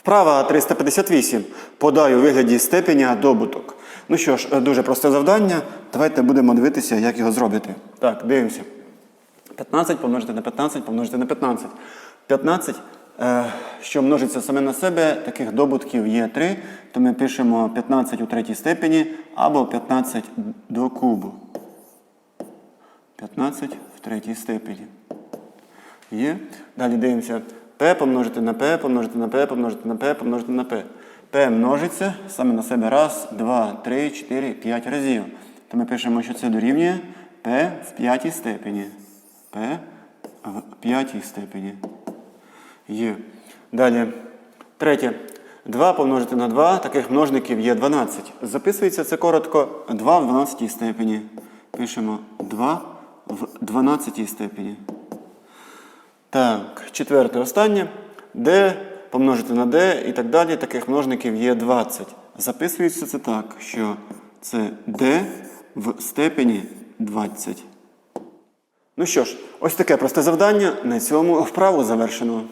Вправа 358. Подай у вигляді степеня добуток. Ну що ж, дуже просте завдання. Давайте будемо дивитися, як його зробити. Так, дивимося. 15 помножити на 15 помножити на 15. 15, е, що множиться саме на себе, таких добутків є 3, то ми пишемо 15 у третій степені або 15 до кубу. 15 в третій степені. Є. Далі дивимося. P помножити на P, помножити на P, помножити на P, помножити на P. P множиться саме на себе раз, два, три, чотири, п'ять разів. То ми пишемо, що це дорівнює P в п'ятій степені. P в п'ятій степені. Є. Далі. Третє. 2 помножити на 2, таких множників є 12. Записується це коротко 2 в 12 степені. Пишемо 2 в 12 степені. Так, четверте останнє. d помножити на d і так далі. Таких множників є 20. Записується це так, що це d в степені 20. Ну що ж, ось таке просте завдання. На цьому вправу завершено.